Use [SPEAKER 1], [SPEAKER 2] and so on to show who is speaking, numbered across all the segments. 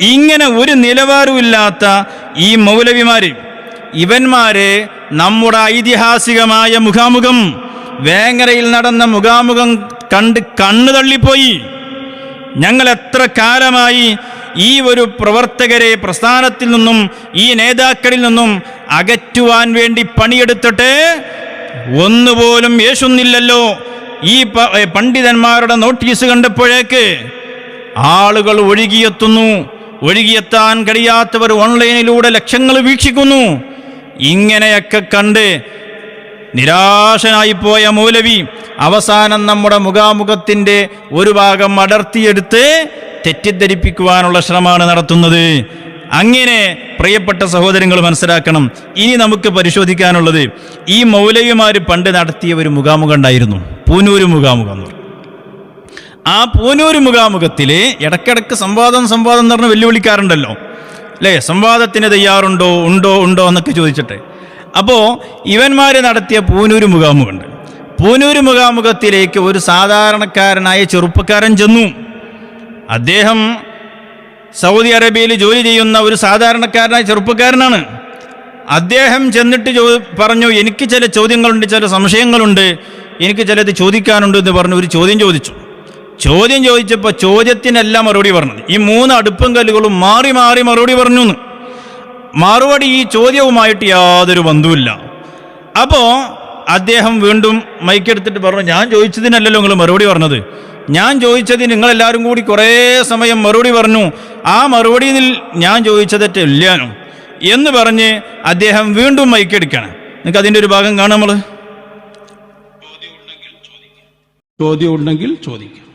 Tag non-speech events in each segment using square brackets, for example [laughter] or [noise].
[SPEAKER 1] ഇങ്ങനെ ഒരു നിലവാരമില്ലാത്ത ഈ മൗലവിമാര് ഇവന്മാരെ നമ്മുടെ ഐതിഹാസികമായ മുഖാമുഖം വേങ്ങരയിൽ നടന്ന മുഖാമുഖം കണ്ട് കണ്ണു തള്ളിപ്പോയി. ഞങ്ങൾ എത്ര കാലമായി ഈ ഒരു പ്രവർത്തകരെ പ്രസ്ഥാനത്തിൽ നിന്നും ഈ നേതാക്കളിൽ നിന്നും അകറ്റുവാൻ വേണ്ടി പണിയെടുത്തിട്ട് ഒന്നുപോലും യേശുന്നില്ലല്ലോ ഈ പണ്ഡിതന്മാരുടെ നോട്ടീസ് കണ്ടപ്പോഴേക്ക് ആളുകൾ ഒഴുകിയെത്തുന്നു. ഒഴുകിയെത്താൻ കഴിയാത്തവർ ഓൺലൈനിലൂടെ ലക്ഷങ്ങൾ വീക്ഷിക്കുന്നു. ഇങ്ങനെയൊക്കെ കണ്ട് നിരാശനായിപ്പോയ മൗലവി അവസാനം നമ്മുടെ മുഖാമുഖത്തിന്റെ ഒരു ഭാഗം അടർത്തിയെടുത്ത് തെറ്റിദ്ധരിപ്പിക്കുവാനുള്ള ശ്രമമാണ് നടത്തുന്നത്. അങ്ങനെ പ്രിയപ്പെട്ട സഹോദരങ്ങൾ മനസ്സിലാക്കണം ഇനി നമുക്ക് പരിശോധിക്കാനുള്ളത് ഈ മൗലവിമാർ പണ്ട് നടത്തിയ ഒരു മുഖാമുഖം ഉണ്ടായിരുന്നു. പൂനൂര് മുഖാമുഖം ആ പൂനൂര് മുഖാമുഖത്തിലെ ഇടക്കിടക്ക് സംവാദം സംവാദം എന്ന് പറഞ്ഞ് വെല്ലുവിളിക്കാറുണ്ടല്ലോ. അല്ലേ? സംവാദത്തിന് തയ്യാറുണ്ടോ ഉണ്ടോ ഉണ്ടോ എന്നൊക്കെ ചോദിച്ചിട്ട്. അപ്പോൾ ഇവന്മാർ നടത്തിയ പൂനൂര് മുഖാമുഖമുണ്ട്. പൂനൂര് മുഖാമുഖത്തിലേക്ക് ഒരു സാധാരണക്കാരനായ ചെറുപ്പക്കാരൻ ചെന്നു. അദ്ദേഹം സൗദി അറേബ്യയിൽ ജോലി ചെയ്യുന്ന ഒരു സാധാരണക്കാരനായ ചെറുപ്പക്കാരനാണ്. അദ്ദേഹം ചെന്നിട്ട് ചോ പറഞ്ഞു എനിക്ക് ചില ചോദ്യങ്ങളുണ്ട് ചില സംശയങ്ങളുണ്ട്. എനിക്ക് ചിലത് ചോദിക്കാനുണ്ട് എന്ന് പറഞ്ഞു ഒരു ചോദ്യം ചോദിച്ചു. ചോദ്യം ചോദിച്ചപ്പോൾ ചോദ്യത്തിനെല്ലാം മറുപടി പറഞ്ഞത്. ഈ മൂന്ന് അടുപ്പം കല്ലുകളും മാറി മാറി മറുപടി പറഞ്ഞു. മറുപടി ഈ ചോദ്യവുമായിട്ട് യാതൊരു ബന്ധവുമില്ല. അപ്പോൾ അദ്ദേഹം വീണ്ടും മൈക്കെടുത്തിട്ട് പറഞ്ഞു ഞാൻ ചോദിച്ചതിനല്ലല്ലോ നിങ്ങൾ മറുപടി പറഞ്ഞത്. ഞാൻ ചോദിച്ചതിന് നിങ്ങളെല്ലാവരും കൂടി കുറേ സമയം മറുപടി പറഞ്ഞു. ആ മറുപടിയിൽ ഞാൻ ചോദിച്ചതറ്റ ഇല്ലാനും എന്ന് പറഞ്ഞ് അദ്ദേഹം വീണ്ടും മൈക്കെടുക്കണം നിങ്ങൾക്ക് അതിന്റെ ഒരു ഭാഗം കാണാം നമ്മൾ
[SPEAKER 2] ചോദ്യം ഉണ്ടെങ്കിൽ ചോദിക്കാം.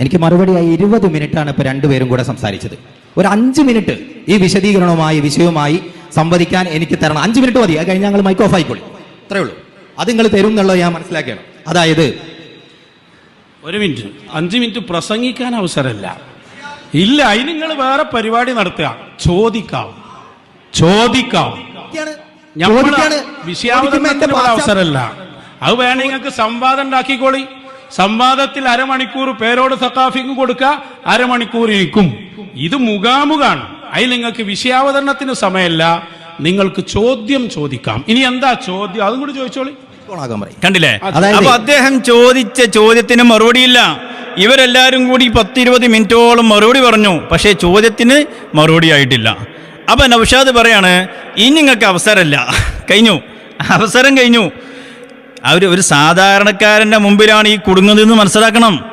[SPEAKER 3] എനിക്ക് മറുപടി മറുപടിയായി ഇരുപത് മിനിറ്റാണ് ഇപ്പൊ രണ്ടുപേരും കൂടെ സംസാരിച്ചത്. ഒരു അഞ്ച് മിനിറ്റ് ഈ വിശദീകരണവുമായി വിഷയവുമായി സംവദിക്കാൻ എനിക്ക് തരണം. അഞ്ച് മിനിറ്റ് മതി. അത് കഴിഞ്ഞ് ഞങ്ങൾ മൈക്ക് ഓഫ് ആയിക്കോളൂ. അത്രേ ഉള്ളൂ. അത് നിങ്ങൾ തരും എന്നുള്ളത് ഞാൻ മനസ്സിലാക്കണം അതായത്
[SPEAKER 2] ഒരു മിനിറ്റ്. അഞ്ച് മിനിറ്റ് പ്രസംഗിക്കാൻ അവസരമില്ല. ഇല്ല അതിന് നിങ്ങൾ വേറെ പരിപാടി നടത്തുക. ചോദിക്കാം. ചോദിക്കാം. ഞമ്മൾ
[SPEAKER 3] ചോദിക്കാണ്.
[SPEAKER 2] വിഷയാവതരണത്തിന്
[SPEAKER 3] ചോദിക്കുമ്പോ
[SPEAKER 2] ഇവിടെ
[SPEAKER 3] എന്റെ
[SPEAKER 2] അവസരമല്ല. അത് വേണമെങ്കിൽ നിങ്ങൾക്ക് സംവാദം ഉണ്ടാക്കിക്കോളി. സംവാദത്തിൽ അരമണിക്കൂർ പേരോട് സക്കാഫിക്കും കൊടുക്കുക അരമണിക്കൂർ ഇരിക്കും ഇത് മുഖാമുഖാണ്. അതിൽ നിങ്ങൾക്ക് വിഷയാവതരണത്തിന് സമയമല്ല. നിങ്ങൾക്ക് ചോദ്യം ചോദിക്കാം. ഇനി എന്താ ചോദ്യം? അതും കൂടി ചോദിച്ചോളി.
[SPEAKER 1] കണ്ടില്ലേ? അപ്പൊ അദ്ദേഹം ചോദിച്ച ചോദ്യത്തിന് മറുപടിയില്ല ഇവരെല്ലാരും കൂടി പത്തിരുപത് മിനിറ്റോളം മറുപടി പറഞ്ഞു. പക്ഷേ ചോദ്യത്തിന് മറുപടി ആയിട്ടില്ല. അപ്പൊ നൗഷാദ് പറയാണ് ഇനി നിങ്ങൾക്ക് അവസരമല്ല. കഴിഞ്ഞു. അവസരം കഴിഞ്ഞു. അവർ ഒരു സാധാരണക്കാരന്റെ മുമ്പിലാണ് ഈ കുടുങ്ങുന്നതെന്ന് മനസ്സിലാക്കണം.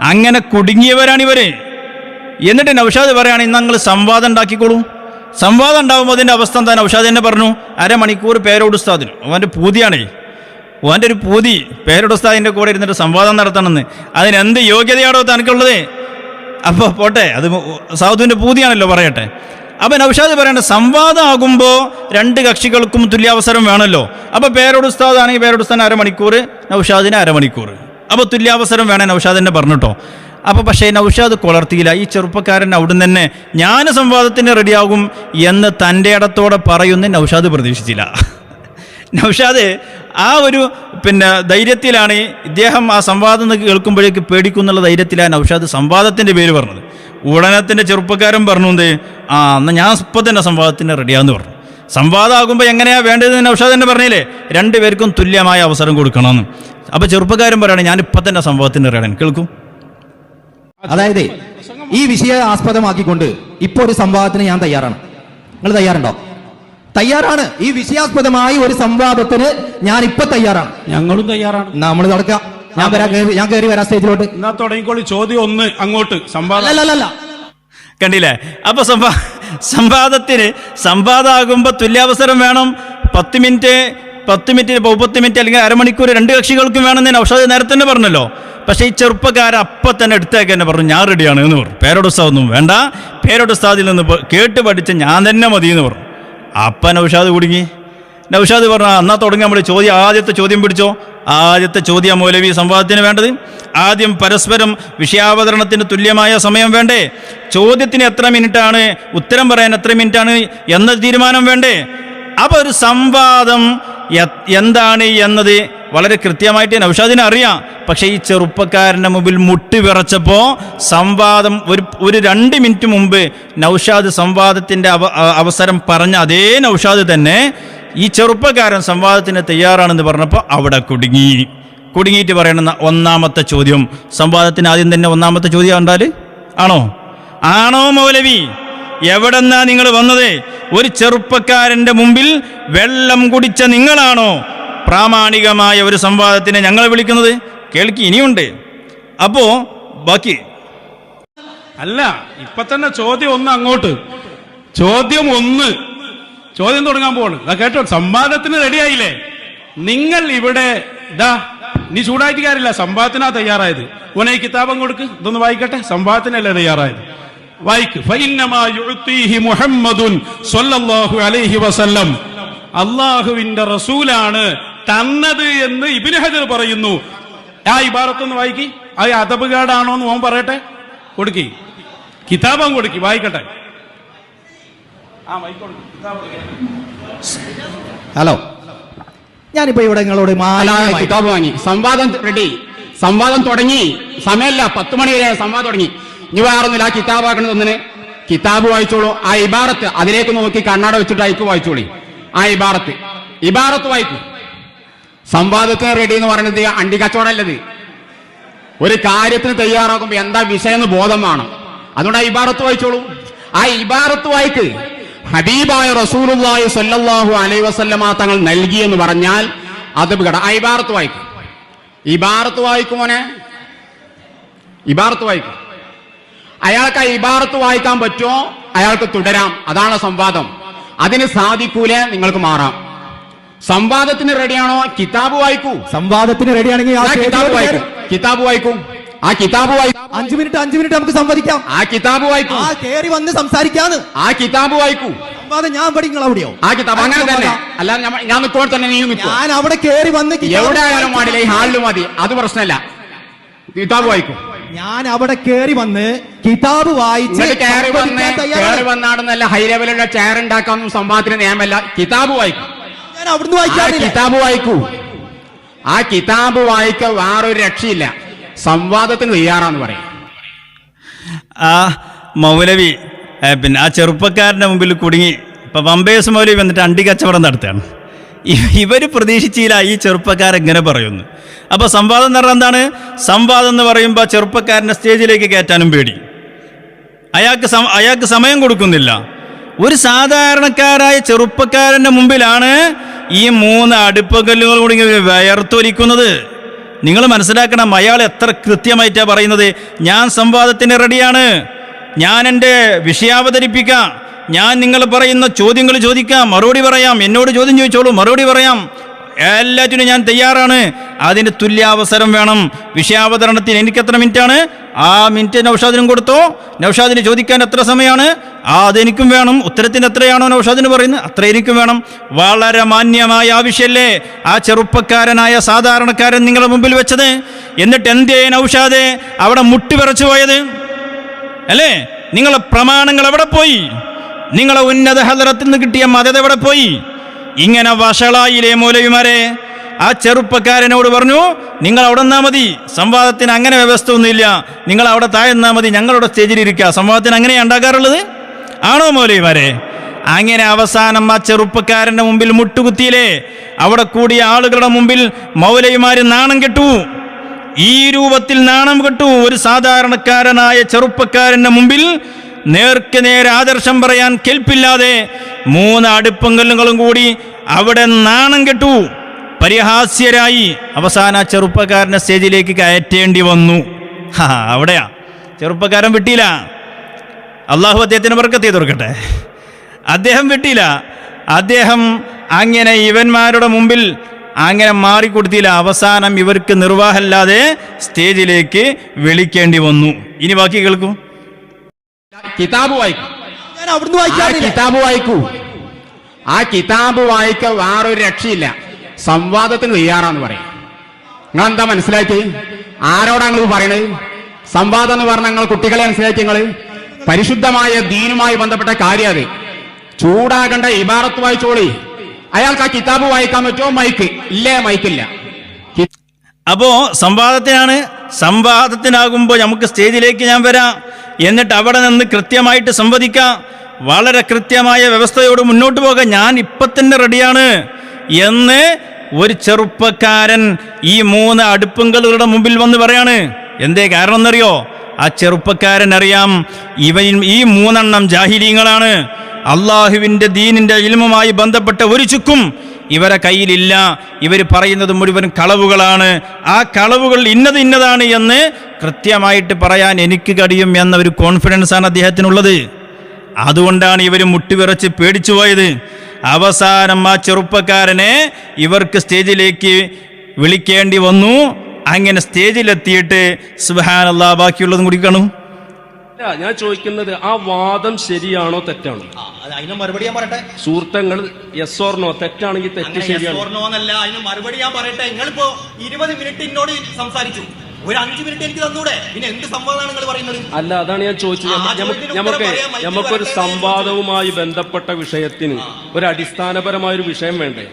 [SPEAKER 1] അങ്ങനെ കുടുങ്ങിയവരാണ് ഇവർ. എന്നിട്ട് നൗഷാദ് പറയുകയാണ് ഇന്ന് നിങ്ങൾ സംവാദം ഉണ്ടാക്കിക്കോളൂ. സംവാദം ഉണ്ടാകുമ്പോൾ അതിന്റെ അവസ്ഥ എന്താ? നൗഷാദ് തന്നെ പറഞ്ഞു അരമണിക്കൂർ പേരോട് അവന്റെ പൂതിയാണേ. ഓന്റെ ഒരു പൂതി പേരോട് ഉസ്താദിന്റെ കൂടെ ഇരുന്നിട്ട് സംവാദം നടത്തണമെന്ന്. അതിനെന്ത് യോഗ്യതയാണോ തനിക്കുള്ളത്? അപ്പോൾ പോട്ടെ അത് സാധുവിന്റെ പൂതിയാണല്ലോ പറയട്ടെ. അപ്പം നൗഷാദ് പറയേണ്ട സംവാദമാകുമ്പോൾ രണ്ട് കക്ഷികൾക്കും തുല്യാവസരം വേണമല്ലോ അപ്പോൾ പേരോട് പേരോടുസ്താൻ അരമണിക്കൂർ നൗഷാദിന് അരമണിക്കൂർ അപ്പോൾ തുല്യാവസരം വേണേ നൗഷാദ് തന്നെ പറഞ്ഞിട്ടോ. അപ്പോൾ പക്ഷേ നൗഷാദ് കൊളർത്തിയില്ല. ഈ ചെറുപ്പക്കാരൻ അവിടുന്ന് തന്നെ ഞാൻ സംവാദത്തിന് റെഡിയാകും എന്ന് തന്റെ ഇടത്തോടെ പറയുന്ന നൗഷാദ് പ്രതീക്ഷിച്ചില്ല. [laughs] നൗഷാദ് ആ ഒരു പിന്നെ ധൈര്യത്തിലാണ് ഇദ്ദേഹം ആ സംവാദം കേൾക്കുമ്പോഴേക്ക് പേടിക്കുന്നുള്ള ധൈര്യത്തിലാണ് നൗഷാദ് സംവാദത്തിന്റെ പേര് പറഞ്ഞത്. ഉടനത്തിന്റെ ചെറുപ്പക്കാരൻ പറഞ്ഞു എന്തേ? ആ എന്നാൽ ഞാൻ ഇപ്പം തന്നെ സംവാദത്തിന് റെഡിയാന്ന് പറഞ്ഞു. സംവാദമാകുമ്പോൾ എങ്ങനെയാ വേണ്ടതെന്ന് നൗഷാദ് തന്നെ പറഞ്ഞില്ലേ? രണ്ടുപേർക്കും തുല്യമായ അവസരം കൊടുക്കണമെന്ന്. അപ്പോൾ ചെറുപ്പക്കാരൻ പറയാണ് ഞാൻ ഇപ്പം തന്നെ സംവാദത്തിന് റെഡിയാണ് കേൾക്കും.
[SPEAKER 3] അതായത് ഈ വിഷയ ആസ്പദമാക്കിക്കൊണ്ട് ഇപ്പോൾ ഒരു സംവാദത്തിന് ഞാൻ തയ്യാറാണ്. നിങ്ങൾ തയ്യാറുണ്ടോ? തയ്യാറാണ്. ഈ വിഷയാസ്പദമായി ഒരു സംവാദത്തിന് ഞാൻ ഇപ്പൊ തയ്യാറാണ്.
[SPEAKER 2] ഞങ്ങളും തയ്യാറാണ്.
[SPEAKER 3] നമ്മൾ നടക്കാം. ഞാൻ വരാ കേറി- ഞാൻ കയറി വരാം സ്റ്റേജിലോട്ട്.
[SPEAKER 2] എന്നാ തുടങ്ങിക്കോളി ചോദ്യം ഒന്ന് അങ്ങോട്ട് സംവാദം.
[SPEAKER 3] അല്ലല്ല
[SPEAKER 1] കണ്ടില്ലേ? അപ്പൊ സംവാ സംവാദത്തിന് സംവാദമാകുമ്പോൾ തുല്യാവസരം വേണം. പത്ത് മിനിറ്റ് പത്ത് മിനിറ്റ് മുപ്പത്ത് മിനിറ്റ് അല്ലെങ്കിൽ അരമണിക്കൂർ രണ്ട് കക്ഷികൾക്കും വേണം ഞാൻ ഔഷധ നേരത്തെ തന്നെ പറഞ്ഞല്ലോ. പക്ഷേ ഈ ചെറുപ്പക്കാരൻ അപ്പം തന്നെ എടുത്തേക്ക് തന്നെ പറഞ്ഞു ഞാൻ റെഡിയാണ് എന്ന് പറഞ്ഞു. പേരോടുസ്താവൊന്നും വേണ്ട. പേരോടുസ്താദിൽ നിന്ന് പ- കേട്ട് പഠിച്ച ഞാൻ തന്നെ മതി എന്ന് പറഞ്ഞു. അപ്പൻ ഔഷാദ് കുടുങ്ങി. നൗഷാദ് പറഞ്ഞു എന്നാ തുടങ്ങി നമ്മൾ ചോദ്യം ആദ്യത്തെ ചോദ്യം പിടിച്ചോ? ആദ്യത്തെ ചോദ്യം മൗലവി സംവാദത്തിന് വേണ്ടത്. ആദ്യം പരസ്പരം വിഷയാവതരണത്തിന് തുല്യമായ സമയം വേണ്ടേ? ചോദ്യത്തിന് എത്ര മിനിറ്റാണ്? ഉത്തരം പറയാൻ എത്ര മിനിറ്റാണ്? എന്ന തീരുമാനം വേണ്ടേ? അപ്പോൾ ഒരു സംവാദം എന്താണ് എന്നത് വളരെ കൃത്യമായിട്ട് നൗഷാദിനെ അറിയാം. പക്ഷേ ഈ ചെറുപ്പക്കാരന്റെ മുമ്പിൽ മുട്ടി വിറച്ചപ്പോൾ സംവാദം ഒരു ഒരു രണ്ട് മിനിറ്റ് മുമ്പ് നൗഷാദ് സംവാദത്തിന്റെ അവ അവസരം പറഞ്ഞ അതേ നൗഷാദ് തന്നെ ഈ ചെറുപ്പക്കാരൻ സംവാദത്തിന് തയ്യാറാണെന്ന് പറഞ്ഞപ്പോൾ അവിടെ കുടുങ്ങി. കുടുങ്ങിയിട്ട് പറയണമെന്ന ഒന്നാമത്തെ ചോദ്യം. സംവാദത്തിന് ആദ്യം തന്നെ ഒന്നാമത്തെ ചോദ്യം കണ്ടാൽ ആണോ? ആണോ മൗലവി? എവിടെന്നാ നിങ്ങൾ വന്നത്? ഒരു ചെറുപ്പക്കാരന്റെ മുമ്പിൽ വെള്ളം കുടിച്ച നിങ്ങളാണോ പ്രാമാണികമായ ഒരു സംവാദത്തിനെ ഞങ്ങൾ വിളിക്കുന്നത്? കേൾക്കി ഇനിയുണ്ട്. അപ്പോ ബാക്കി.
[SPEAKER 2] അല്ല ഇപ്പൊ തന്നെ ചോദ്യം ഒന്ന് അങ്ങോട്ട്. ചോദ്യം ഒന്ന്. ചോദ്യം തുടങ്ങാൻ പോവാണ്. ദാ കേട്ടോ സംവാദത്തിന് റെഡിയായില്ലേ? നിങ്ങൾ ഇവിടെ ഇതാ നീ ചൂടായിട്ട് കാര്യമില്ല സംവാദത്തിനാ തയ്യാറായത്. ഓനെ ഈ കിതാബം കൊടുക്ക് ഇതൊന്ന് വായിക്കട്ടെ സംവാദത്തിനല്ലേ തയ്യാറായത്. വായിക്ക്. മുഹമ്മദുൻ അലൈഹി വസല്ലം. അള്ളാഹുവിന്റെ റസൂലാണ് തന്നത് എന്ന് ഇബ്നു ഹജർ പറയുന്നു. ആ ഇബാറത്തൊന്ന് വായിക്കി. ആ അതബുകാടാണോ എന്ന് ഓൻ പറയട്ടെ. കൊടുക്കി. കിതാബം കൊടുക്കി. വായിക്കട്ടെ ആ മൈക്ക് കൊടുക്ക്. കിതാബ് കൊടുക്ക്.
[SPEAKER 3] ഹലോ ഞാനിപ്പോ ഇവിടെ നിങ്ങളോട്
[SPEAKER 4] കിതാബ് വാങ്ങി. സംവാദം റെഡി സംവാദം തുടങ്ങി. സമയമല്ല പത്ത് മണി വരെ സംവാദം തുടങ്ങി. ഇനി വേറൊന്നുമില്ല ആ കിതാബ് ആക്കണത് ഒന്നിന്. കിതാബ് വായിച്ചോളൂ. ആ ഇബാറത്ത് അതിലേക്ക് നോക്കി കണ്ണാട വെച്ചിട്ട് അയക്ക് വായിച്ചോളി. ആ ഇബാറത്ത്. ഇബാറത്ത് വായിക്കും. സംവാദത്തിന് റെഡി എന്ന് പറയുന്നത് അണ്ടി കച്ചവടമല്ലത് ഒരു കാര്യത്തിന് തയ്യാറാക്കുമ്പോ എന്താ വിഷയം എന്ന് ബോധം വേണം. അതുകൊണ്ട് ആ ഇബാറത്ത് വായിച്ചോളൂ. ആ ഇബാറത്ത് വായിക്ക്. ഹബീബായ റസൂലുള്ളാഹി സ്വല്ലല്ലാഹു അലൈഹി വസല്ലമ തങ്ങൾ നൽകി എന്ന് പറഞ്ഞാൽ അത് വിഘട ആ ഇബാറത്ത് വായിക്കും. ഇബാറത്ത് വായിക്കുമോനെ ഇബാറത്ത് വായിക്കും. അയാൾക്ക് ആ ഇബാറത്ത് വായിക്കാൻ പറ്റുമോ? അയാൾക്ക് തുടരാം. അതാണ് സംവാദം. അതിന് സാധിക്കൂലേ? നിങ്ങൾക്ക് മാറാം. സംവാദത്തിന് റെഡിയാണോ കിതാബ് വായിക്കൂ.
[SPEAKER 3] സംവാദത്തിന് റെഡിയാണെങ്കിൽ
[SPEAKER 4] കിതാബ് വായിക്കും. കിതാബ് വായിക്കും. ആ കിതാബ് വായിക്കും
[SPEAKER 3] അഞ്ചു മിനിറ്റ് അഞ്ചു മിനിറ്റ് നമുക്ക് സംവദിക്കാം.
[SPEAKER 4] ആ കിതാബ് വായിക്കൂ
[SPEAKER 3] ആ കേറി വന്ന് സംസാരിക്കാന്ന്.
[SPEAKER 4] ആ കിതാബ് വായിക്കൂ
[SPEAKER 3] സംവാദം ഞാൻ ഇവിടെ നിങ്ങൾ അവിടെയോ?
[SPEAKER 4] ആ കിതാബ് അങ്ങനെ തന്നെ. അല്ലാതെ ഞാൻ നിൽക്കുമ്പോൾ തന്നെ നീ നിൽക്കും
[SPEAKER 3] ഞാൻ അവിടെ കേറി വന്ന് കിതാബ്
[SPEAKER 4] എവിടെ ആയാലും പാടില്ല ഈ ഹാളിൽ മതി. അത് പ്രശ്നമല്ല. കിതാബ് വായിക്കും.
[SPEAKER 3] ഞാൻ അവിടെ കേറി വന്ന് കിതാബ് വായിച്ച്
[SPEAKER 4] എന്നിട്ട് കയറി വന്ന്
[SPEAKER 3] സംവദിക്കാൻ തയ്യാറാണ്.
[SPEAKER 4] കയറി വന്നാണെന്നല്ല ഹൈ ലെവലുള്ള ചെയർ ഉണ്ടാക്കാനൊന്നും സംഭവത്തിന് നിയമമല്ല കിതാബ് വായിക്കും.
[SPEAKER 3] ഞാൻ അവിടുന്ന്
[SPEAKER 4] ആ
[SPEAKER 3] വായിക്കാറില്ല
[SPEAKER 4] കിതാബ് വായിക്കൂ. ആ കിതാബ് വായിക്ക വേറൊരു രക്ഷയില്ല. സംവാദത്തിന് തയ്യാറാന്ന് പറയും.
[SPEAKER 1] ആ മൗലവി പിന്നെ ആ ചെറുപ്പക്കാരന്റെ മുമ്പിൽ കുടുങ്ങി ഇപ്പം പമ്പേസ് മൗലവി വന്നിട്ട് അണ്ടി കച്ചവടം നടത്തുകയാണ്. ഇവർ പ്രതീക്ഷിച്ചില്ല ഈ ചെറുപ്പക്കാരൻ ഇങ്ങനെ പറയുന്നു. അപ്പോൾ സംവാദം എന്ന് പറഞ്ഞാൽ എന്താണ്? സംവാദം എന്ന് പറയുമ്പോൾ ചെറുപ്പക്കാരനെ സ്റ്റേജിലേക്ക് കയറ്റാനും പേടി. അയാൾക്ക് അയാൾക്ക് സമയം കൊടുക്കുന്നില്ല. ഒരു സാധാരണക്കാരായ ചെറുപ്പക്കാരന്റെ മുമ്പിലാണ് ഈ മൂന്ന് അടുപ്പക്കല്ലുകൾ കൂടി വയർത്തൊലിക്കുന്നത്. നിങ്ങൾ മനസ്സിലാക്കണം അയാൾ എത്ര കൃത്യമായിട്ടാണ് പറയുന്നത്? ഞാൻ സംവാദത്തിന് റെഡിയാണ്. ഞാൻ എന്റെ വിഷയാവതരിപ്പിക്കാം ഞാൻ നിങ്ങൾ പറയുന്ന ചോദ്യങ്ങൾ ചോദിക്കാം. മറുപടി പറയാം. എന്നോട് ചോദ്യം ചോദിച്ചോളൂ. മറുപടി പറയാം. എല്ലാറ്റിനും ഞാൻ തയ്യാറാണ്. അതിന് തുല്യാവസരം വേണം. വിഷയാവതരണത്തിന് എനിക്ക് എത്ര മിനിറ്റാണ്? ആ മിനിറ്റ് നൗഷാദിനും കൊടുത്തോ? നൗഷാദിന് ചോദിക്കാൻ എത്ര സമയമാണ്? ആ അതെനിക്കും വേണം. ഉത്തരത്തിന് എത്രയാണോ നൗഷാദിന് പറയുന്നത്? അത്ര എനിക്കും വേണം. വളരെ മാന്യമായ ആവശ്യമല്ലേ ആ ചെറുപ്പക്കാരനായ സാധാരണക്കാരൻ നിങ്ങളുടെ മുമ്പിൽ വെച്ചത്. എന്നിട്ട് എന്തേ നൗഷാദെ? അവിടെ മുട്ടിവിറച്ചു പോയത്. അല്ലേ? നിങ്ങളെ പ്രമാണങ്ങൾ എവിടെ പോയി? നിങ്ങളെ ഉന്നത ഹലറത്തിൽ നിന്ന് കിട്ടിയ മതത എവിടെ പോയി? ഇങ്ങനെ വഷളായില്ലേ മൂലയുമാരെ ആ ചെറുപ്പക്കാരനോട് പറഞ്ഞു നിങ്ങൾ അവിടെ നിന്നാ മതി സംവാദത്തിന് അങ്ങനെ വ്യവസ്ഥ ഒന്നുമില്ല നിങ്ങൾ അവിടെ താഴെ മതി ഞങ്ങളുടെ സ്റ്റേജിൽ ഇരിക്കുക. സംവാദത്തിന് അങ്ങനെയാണ് ഉണ്ടാക്കാറുള്ളത്? ആണോ മൗലവിമാരെ? അങ്ങനെ അവസാനം ആ ചെറുപ്പക്കാരന്റെ മുമ്പിൽ മുട്ടുകുത്തിയില്ലേ? അവിടെ കൂടിയ ആളുകളുടെ മുമ്പിൽ മൗലയുമാർ നാണം കെട്ടു. ഈ രൂപത്തിൽ നാണം കെട്ടു. ഒരു സാധാരണക്കാരനായ ചെറുപ്പക്കാരന്റെ മുമ്പിൽ നേർക്ക് നേരെ ആദർശം പറയാൻ കെൽപ്പില്ലാതെ മൂന്ന് അടുപ്പങ്കല്ലുകളും കൂടി അവിടെ നാണം കെട്ടു. പരിഹാസ്യരായി അവസാന ചെറുപ്പക്കാരനെ സ്റ്റേജിലേക്ക് കയറ്റേണ്ടി വന്നു. ഹാ അവിടെയാ. ചെറുപ്പക്കാരൻ വിട്ടില്ല. അള്ളാഹു അദ്ദേഹത്തിന് ബർക്കത്ത് ചെയ്ത് കൊടുക്കട്ടെ. അദ്ദേഹം വിട്ടില്ല. അദ്ദേഹം അങ്ങനെ ഇവന്മാരുടെ മുമ്പിൽ അങ്ങനെ മാറിക്കൊടുത്തില്ല. അവസാനം ഇവർക്ക് നിർവാഹമില്ലാതെ സ്റ്റേജിലേക്ക് വിളിക്കേണ്ടി വന്നു. ഇനി ബാക്കി കേൾക്കൂ.
[SPEAKER 4] കിതാബ് വായിക്കും.
[SPEAKER 3] ഞാൻ അവിടുന്ന്
[SPEAKER 4] കിതാബ് വായിക്കൂ. ആ കിതാബ് വായിക്ക വേറൊരു രക്ഷയില്ല. സംവാദത്തിന് തയ്യാറാന്ന് പറയും. നിങ്ങൾ എന്താ മനസ്സിലാക്കി ആരോടാ നിങ്ങൾ പറയണത്? സംവാദം എന്ന് പറഞ്ഞ നിങ്ങൾ കുട്ടികളെ മനസ്സിലാക്കി നിങ്ങൾ പരിശുദ്ധമായ ദീനുമായി ബന്ധപ്പെട്ട കാര്യം അത്. ചൂടാകേണ്ട ഇബാറത്ത് വായിച്ചോളി. അയാൾക്ക് ആ കിതാബ് വായിക്കാൻ പറ്റുമോ? മൈക്ക്. ഇല്ലേ മൈക്കില്ല.
[SPEAKER 1] അപ്പോ സംവാദത്തിനാണ്. സംവാദത്തിനാകുമ്പോൾ നമുക്ക് സ്റ്റേജിലേക്ക് ഞാൻ വരാം. എന്നിട്ട് അവിടെ നിന്ന് കൃത്യമായിട്ട് സംവദിക്കാം. വളരെ കൃത്യമായ വ്യവസ്ഥയോട് മുന്നോട്ട് പോകാം ഞാൻ ഇപ്പം തന്നെ റെഡിയാണ് എന്ന് ഒരു ചെറുപ്പക്കാരൻ ഈ മൂന്ന് അടുപ്പുകളുടെ മുമ്പിൽ വന്ന് പറയാണ്. എന്തേ കാരണം എന്നറിയോ? ആ ചെറുപ്പക്കാരൻ അറിയാം ഇവ ഈ മൂന്നെണ്ണം ജാഹിലീങ്ങളാണ്. അള്ളാഹുവിന്റെ ദീനിന്റെ ഇൽമുമായി ബന്ധപ്പെട്ട ഒരു ചുക്കും ഇവരെ കയ്യിലില്ല. ഇവർ പറയുന്നത് മുഴുവൻ കളവുകളാണ്. ആ കളവുകൾ ഇന്നത് ഇന്നതാണ് എന്ന് കൃത്യമായിട്ട് പറയാൻ എനിക്ക് കഴിയും എന്ന ഒരു കോൺഫിഡൻസാണ് അദ്ദേഹത്തിനുള്ളത്. അതുകൊണ്ടാണ് ഇവർ മുട്ടിവിറച്ച് പേടിച്ചു പോയത്. അവസാനം ആ ചെറുപ്പക്കാരനെ ഇവർക്ക് സ്റ്റേജിലേക്ക് വിളിക്കേണ്ടി വന്നു. അങ്ങനെ സ്റ്റേജിലെത്തിയിട്ട് സുഹാനല്ലാ ബാക്കിയുള്ളതും കുടിക്കണം കാണും.
[SPEAKER 5] അല്ല ഞാൻ ചോദിക്കുന്നത് ആ വാദം ശരിയാണോ തെറ്റാണോ?
[SPEAKER 3] അതിന് മറുപടി ഞാൻ പറയട്ടെ?
[SPEAKER 5] സുഹൃത്തങ്ങൾ യെസ് ഓർണോ തെറ്റാണെങ്കിൽ തെറ്റ് ശരിയാണ്.
[SPEAKER 3] എന്നല്ല അതിന് മറുപടി ഞാൻ പറയട്ടെ? നിങ്ങളിപ്പോ ഇരുപത് മിനിറ്റ് എന്നോട് സംസാരിച്ചു. ഒരു അഞ്ചു മിനിറ്റ് എനിക്ക് തന്നൂടെ? പിന്നെ എന്ത് സംവാദമാണ് നിങ്ങൾ പറയുന്നത്?
[SPEAKER 5] അല്ല അതാണ് ഞാൻ ചോദിച്ചത്. നമുക്ക് നമുക്കൊരു സംവാദവുമായി ബന്ധപ്പെട്ട വിഷയത്തിന് ഒരു അടിസ്ഥാനപരമായ ഒരു വിഷയം വേണ്ടേ?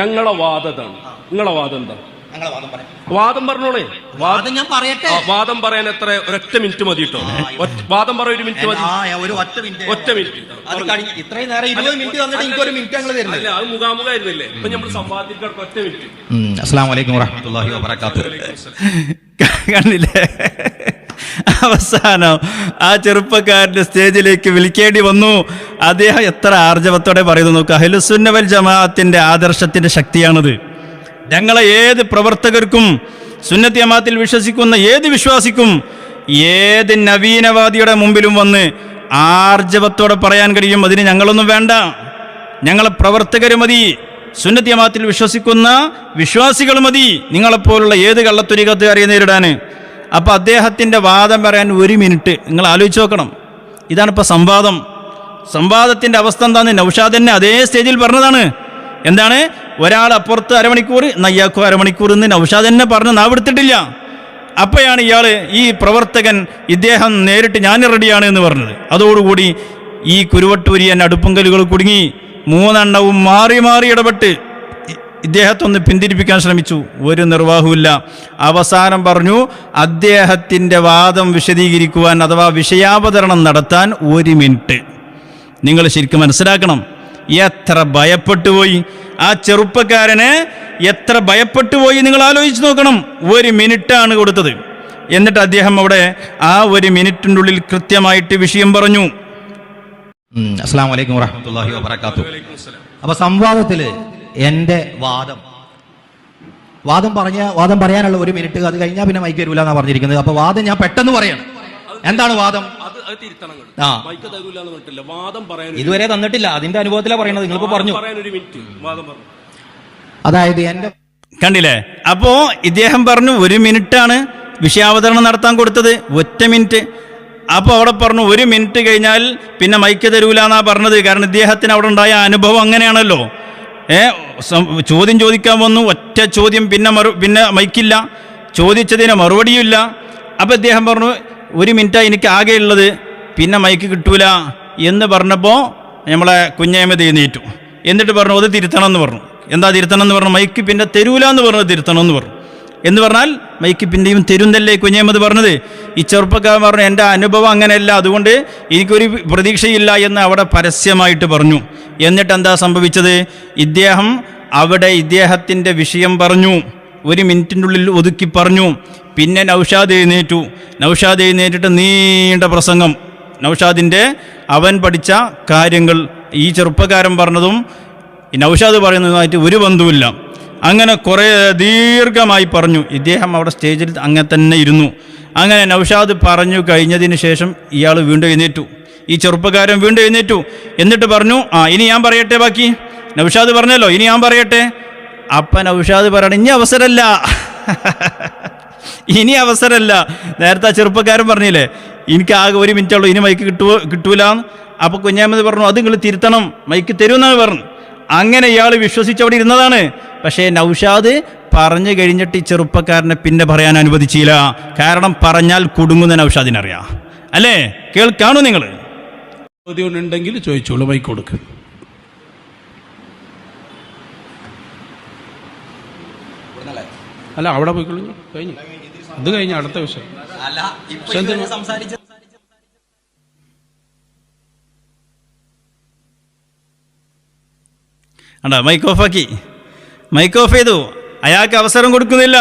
[SPEAKER 5] ഞങ്ങളെ വാദതാണ് നിങ്ങളെ വാദം എന്താ?
[SPEAKER 3] ഞങ്ങളെ വാദം
[SPEAKER 5] വാദം പറഞ്ഞോളേ.
[SPEAKER 3] വാദം ഞാൻ പറയട്ടെ.
[SPEAKER 5] ആ, വാദം പറയാൻ എത്ര ഒരൊറ്റ മിനിറ്റ് മതി കേട്ടോ. വാദം പറയാൻ ഒരു മിനിറ്റ് മതി.
[SPEAKER 3] ആ, ഒരു ഒറ്റ മിനിറ്റ്. ഇത്രയും നേരം ഇരുപത് മിനിറ്റ് തന്നിട്ട് എനിക്ക് ഒരു മിനിറ്റ് ഞങ്ങൾ തരുന്നത്.
[SPEAKER 5] അല്ല അത് മുഖാമുഖായിരുന്നില്ലേ? ഇപ്പൊ നമ്മൾ ഒറ്റ മിനിറ്റ്.
[SPEAKER 3] അസ്സാം വലൈക്കും വറഹമത്തല്ലാഹി
[SPEAKER 1] കണ്ടില്ലേ? അവസാനം ആ ചെറുപ്പക്കാരന്റെ സ്റ്റേജിലേക്ക് വിളിക്കേണ്ടി വന്നു. അദ്ദേഹം എത്ര ആർജവത്തോടെ പറയുന്നു നോക്കുക അഹ്ലുസുന്നവൽ ജമാഅത്തിന്റെ ആദർശത്തിന്റെ ശക്തിയാണത്. ഞങ്ങളെ ഏത് പ്രവർത്തകർക്കും സുന്നത്തി അമാത്തിൽ വിശ്വസിക്കുന്ന ഏത് വിശ്വാസിക്കും ഏത് നവീനവാദിയുടെ മുമ്പിലും വന്ന് ആർജവത്തോടെ പറയാൻ കഴിയും. അതിന് ഞങ്ങളൊന്നും വേണ്ട. ഞങ്ങളെ പ്രവർത്തകർ മതി. സുന്നത്തി അമാത്തിൽ വിശ്വസിക്കുന്ന വിശ്വാസികൾ മതി. നിങ്ങളെപ്പോലുള്ള ഏത് കള്ളത്തുരികത്തുകാരെയും നേരിടാൻ അപ്പോൾ അദ്ദേഹത്തിന്റെ വാദം പറയാൻ ഒരു മിനിറ്റ്. നിങ്ങൾ ആലോചിച്ച് നോക്കണം. ഇതാണ് ഇപ്പോൾ സംവാദം. സംവാദത്തിന്റെ അവസ്ഥ എന്താണ് നൗഷാദ് തന്നെ അതേ സ്റ്റേജിൽ പറഞ്ഞതാണ്. എന്താണ്? ഒരാൾ അപ്പുറത്ത് അരമണിക്കൂർ നയ്യാക്കോ അരമണിക്കൂർ എന്ന് നൗഷാദ് തന്നെ പറഞ്ഞ് നാവെടുത്തിട്ടില്ല അപ്പോഴാണ് ഇയാൾ ഈ പ്രവർത്തകൻ ഇദ്ദേഹം നേരിട്ട് ഞാൻ റെഡിയാണ് എന്ന് പറഞ്ഞത്. അതോടുകൂടി ഈ കുരുവട്ടൂരിയൻ അടുപ്പങ്കലുകൾ കുടുങ്ങി മൂന്നെണ്ണവും മാറി മാറി ഇടപെട്ട് ഇദ്ദേഹത്തൊന്ന് പിന്തിരിപ്പിക്കാൻ ശ്രമിച്ചു. ഒരു നിർവാഹവുമില്ല. അവസാനം പറഞ്ഞു അദ്ദേഹത്തിന്റെ വാദം വിശദീകരിക്കുവാൻ അഥവാ വിഷയാവതരണം നടത്താൻ ഒരു മിനിറ്റ്. നിങ്ങൾ ശരിക്കും മനസ്സിലാക്കണം. എത്ര ഭയപ്പെട്ടു പോയി ആ ചെറുപ്പക്കാരന് എത്ര ഭയപ്പെട്ടു പോയി നിങ്ങൾ ആലോചിച്ച് നോക്കണം. ഒരു മിനിറ്റാണ് കൊടുത്തത്. എന്നിട്ട് അദ്ദേഹം അവിടെ ആ ഒരു മിനിറ്റിന്റെ ഉള്ളിൽ കൃത്യമായിട്ട് വിഷയം പറഞ്ഞു.
[SPEAKER 3] അസ്സാം വലൈക്കും വറഹമത്തല്ലാഹി വബറകാത്തു. അപ്പൊ സംവാദത്തിൽ എന്റെ വാദം. വാദം പറഞ്ഞ വാദം പറയാനുള്ള ഒരു മിനിറ്റ് അത് കഴിഞ്ഞാൽ പിന്നെ മൈക്ക് വരില്ല എന്നാണ് പറഞ്ഞിരിക്കുന്നത്. അപ്പൊ വാദം ഞാൻ പെട്ടെന്ന് പറയണം. എന്താണ് വാദം? ഇതുവരെ തന്നിട്ടില്ല. അതിന്റെ അനുഭവത്തിലാണ് പറയുന്നത് നിങ്ങളിപ്പോ പറഞ്ഞു.
[SPEAKER 5] പറയാൻ ഒരു മിനിറ്റ് വാദം പറഞ്ഞു.
[SPEAKER 3] അതായത് എന്റെ
[SPEAKER 1] കണ്ടില്ലേ? അപ്പോ ഇദ്ദേഹം പറഞ്ഞു ഒരു മിനിറ്റ് മിനിറ്റാണ് വിഷയാവതരണം നടത്താൻ കൊടുത്തത്. ഒറ്റ മിനിറ്റ്. അപ്പോൾ അവിടെ പറഞ്ഞു ഒരു മിനിറ്റ് കഴിഞ്ഞാൽ പിന്നെ മൈക്ക് തരൂല എന്നാ പറഞ്ഞത്. കാരണം ഇദ്ദേഹത്തിന് അവിടെ ഉണ്ടായ അനുഭവം അങ്ങനെയാണല്ലോ. ഏ ചോദ്യം ചോദിക്കാൻ വന്നു. ഒറ്റ ചോദ്യം പിന്നെ മറു പിന്നെ മൈക്കില്ല. ചോദിച്ചതിന് മറുപടിയുമില്ല. അപ്പോൾ ഇദ്ദേഹം പറഞ്ഞു ഒരു മിനിറ്റാണ് എനിക്ക് ആകെയുള്ളത് പിന്നെ മൈക്ക് കിട്ടൂല എന്ന് പറഞ്ഞപ്പോൾ നമ്മളെ കുഞ്ഞേമ എഴുന്നേറ്റു എന്നിട്ട് പറഞ്ഞു അത് തിരുത്തണം എന്ന് പറഞ്ഞു. എന്താ തിരുത്തണം എന്ന് പറഞ്ഞു? മൈക്ക് പിന്നെ തരൂല എന്ന് പറഞ്ഞു തിരുത്തണം എന്ന് പറഞ്ഞു. എന്ന് പറഞ്ഞാൽ മൈക്ക് പിന്നെയും തരുന്നല്ലേ കുഞ്ഞേമത് പറഞ്ഞത്? ഈ ചെറുപ്പക്കാരൻ പറഞ്ഞു എന്റെ അനുഭവം അങ്ങനെയല്ല. അതുകൊണ്ട് എനിക്കൊരു പ്രതീക്ഷയില്ല എന്ന് അവിടെ പരസ്യമായിട്ട് പറഞ്ഞു. എന്നിട്ട് എന്താ സംഭവിച്ചത്? ഇദ്ദേഹം അവിടെ ഇദ്ദേഹത്തിന്റെ വിഷയം പറഞ്ഞു. ഒരു മിനിറ്റിന്റെ ഉള്ളിൽ ഒതുക്കി പറഞ്ഞു. പിന്നെ നൗഷാദ് എഴുന്നേറ്റു. നൗഷാദ് എഴുന്നേറ്റിട്ട് നീണ്ട പ്രസംഗം. നൗഷാദിന്റെ അവൻ പഠിച്ച കാര്യങ്ങൾ. ഈ ചെറുപ്പക്കാരൻ പറഞ്ഞതും നൗഷാദ് പറയുന്നതുമായിട്ട് ഒരു ബന്ധവുമില്ല. അങ്ങനെ കുറേ ദീർഘമായി പറഞ്ഞു. ഇദ്ദേഹം അവിടെ സ്റ്റേജിൽ അങ്ങനെ തന്നെ ഇരുന്നു. അങ്ങനെ നൗഷാദ് പറഞ്ഞു കഴിഞ്ഞതിന് ശേഷം ഇയാൾ വീണ്ടും എഴുന്നേറ്റു. ഈ ചെറുപ്പക്കാരൻ വീണ്ടും എഴുന്നേറ്റു. എന്നിട്ട് പറഞ്ഞു ആ ഇനി ഞാൻ പറയട്ടെ ബാക്കി. നൗഷാദ് പറഞ്ഞല്ലോ ഇനി ഞാൻ പറയട്ടെ. അപ്പ ഔഷാദ് പറയണം ഇനി അവസരമല്ല ഇനി അവസരമല്ല നേരത്തെ ആ ചെറുപ്പക്കാരൻ പറഞ്ഞില്ലേ എനിക്ക് ആകെ ഒരു മിനിറ്റ് ഉള്ളൂ ഇനി മൈക്ക് കിട്ടുമോ കിട്ടൂല അപ്പൊ കുഞ്ഞാമത് പറഞ്ഞു അത് നിങ്ങൾ തിരുത്തണം മൈക്ക് തരുമെന്നാണ് പറഞ്ഞു. അങ്ങനെ ഇയാൾ വിശ്വസിച്ച് അവിടെ ഇരുന്നതാണ്. പക്ഷേ നൗഷാദ് പറഞ്ഞു കഴിഞ്ഞിട്ട് ഈ ചെറുപ്പക്കാരനെ പിന്നെ പറയാൻ അനുവദിച്ചില്ല. കാരണം പറഞ്ഞാൽ കുടുങ്ങുന്ന നൗഷാദിനറിയാം. അല്ലേ? കേൾക്കാണോ നിങ്ങൾ
[SPEAKER 2] ചോദ്യം ഉണ്ടെങ്കിൽ ചോദിച്ചോളൂ മൈക്ക് കൊടുക്ക്. അല്ല അവിടെ പോയി കഴിഞ്ഞു. കഴിഞ്ഞു. അത് കഴിഞ്ഞു അടുത്ത വിഷയം?
[SPEAKER 1] അണ്ട മൈക്ക് ഓഫാക്കി മൈക്ക് ഓഫ് ചെയ്തു. അയാൾക്ക് അവസരം കൊടുക്കുന്നില്ല.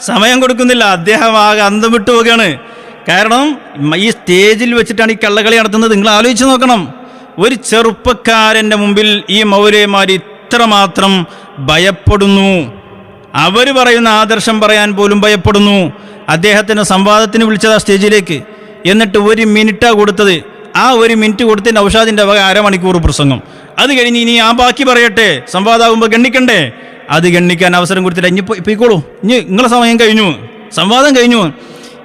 [SPEAKER 1] സമയം കൊടുക്കുന്നില്ല. അദ്ദേഹം ആകെ അന്തം വിട്ടു പോവുകയാണ്. കാരണം ഈ സ്റ്റേജിൽ വെച്ചിട്ടാണ് ഈ കള്ളകളി നടത്തുന്നത്. നിങ്ങൾ ആലോചിച്ച് നോക്കണം. ഒരു ചെറുപ്പക്കാരന്റെ മുമ്പിൽ ഈ മൗലയമാർ ഇത്രമാത്രം ഭയപ്പെടുന്നു. അവർ പറയുന്ന ആദർശം പറയാൻ പോലും ഭയപ്പെടുന്നു. അദ്ദേഹത്തിന് സംവാദത്തിന് വിളിച്ചത് ആ സ്റ്റേജിലേക്ക്. എന്നിട്ട് ഒരു മിനിറ്റാണ് കൊടുത്തത്. ആ ഒരു മിനിറ്റ് കൊടുത്ത് നൗഷാദിന്റെ വക അരമണിക്കൂർ പ്രസംഗം. അത് കഴിഞ്ഞ് ഇനി ആ ബാക്കി പറയട്ടെ. സംവാദമാകുമ്പോൾ ഗണ്ണിക്കണ്ടേ? അത് ഗണ്ണിക്കാൻ അവസരം കൊടുത്തില്ല. ഇനി പോയി- പോയിക്കോളൂ. ഇനി നിങ്ങളെ സമയം കഴിഞ്ഞു. സംവാദം കഴിഞ്ഞു.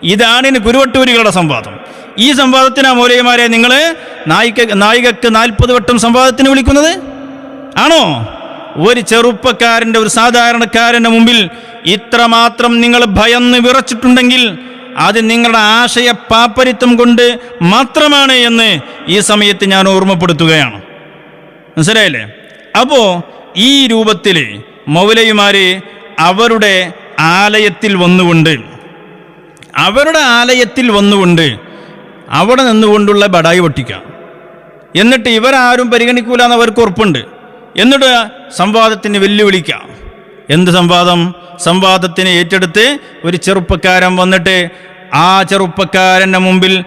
[SPEAKER 1] ഇതാണ് ഇനി കുരുവട്ടൂരികളുടെ സംവാദം. ഈ സംവാദത്തിനാ മൗലയമാരെ നിങ്ങൾ നായിക നായികക്ക് നാൽപ്പത് വട്ടം സംവാദത്തിന് വിളിക്കുന്നത്? ആണോ? ഒരു ചെറുപ്പക്കാരന്റെ ഒരു സാധാരണക്കാരന്റെ മുമ്പിൽ ഇത്രമാത്രം നിങ്ങൾ ഭയന്ന് വിറച്ചിട്ടുണ്ടെങ്കിൽ അത് നിങ്ങളുടെ ആശയ പാപ്പരിത്വം കൊണ്ട് മാത്രമാണ് എന്ന് ഈ സമയത്ത് ഞാൻ ഓർമ്മപ്പെടുത്തുകയാണ്. മനസ്സിലായില്ലേ? അപ്പോൾ ഈ രൂപത്തിൽ മൗലയുമാർ അവരുടെ ആലയത്തിൽ വന്നുകൊണ്ട് അവരുടെ ആലയത്തിൽ വന്നുകൊണ്ട് അവിടെ നിന്നുകൊണ്ടുള്ള ബടായി പൊട്ടിക്കാം എന്നിട്ട് ഇവരാരും പരിഗണിക്കൂല എന്ന് അവർക്ക് ഉറപ്പുണ്ട്. എന്നിട്ട് സംവാദത്തിന് വെല്ലുവിളിക്കാം. എന്ത് സംവാദം? സംവാദത്തിന് ഏറ്റെടുത്ത് ഒരു ചെറുപ്പക്കാരൻ വന്നിട്ട് ആ ചെറുപ്പക്കാരന്റെ മുമ്പിൽ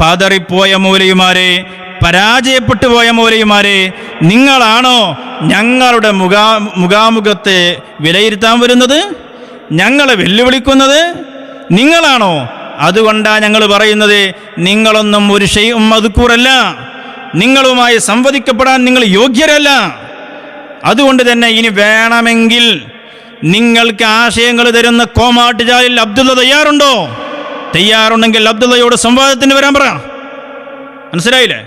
[SPEAKER 1] പതറിപ്പോയ മൂലയുമാരെ പരാജയപ്പെട്ടു പോയ മൂലയുമാരെ നിങ്ങളാണോ ഞങ്ങളുടെ മുഖാ മുഖാമുഖത്തെ വിലയിരുത്താൻ വരുന്നത്? ഞങ്ങളെ വെല്ലുവിളിക്കുന്നത്? നിങ്ങളാണോ? അതുകൊണ്ടാണ് ഞങ്ങൾ പറയുന്നത് നിങ്ങളൊന്നും ഒരു ഷെയ്യും മതുക്കൂറല്ല നിങ്ങളുമായി സംവദിക്കപ്പെടാൻ നിങ്ങൾ യോഗ്യരല്ല. അതുകൊണ്ട് തന്നെ ഇനി വേണമെങ്കിൽ നിങ്ങൾക്ക് ആശയങ്ങൾ തരുന്ന കോമാട്ട് ജാലിൽ അബ്ദുള്ള തയ്യാറുണ്ടോ? തയ്യാറുണ്ടെങ്കിൽ അബ്ദുള്ളയോട് സംവാദത്തിന് വരാൻ പറ. മനസ്സിലായില്ലേ?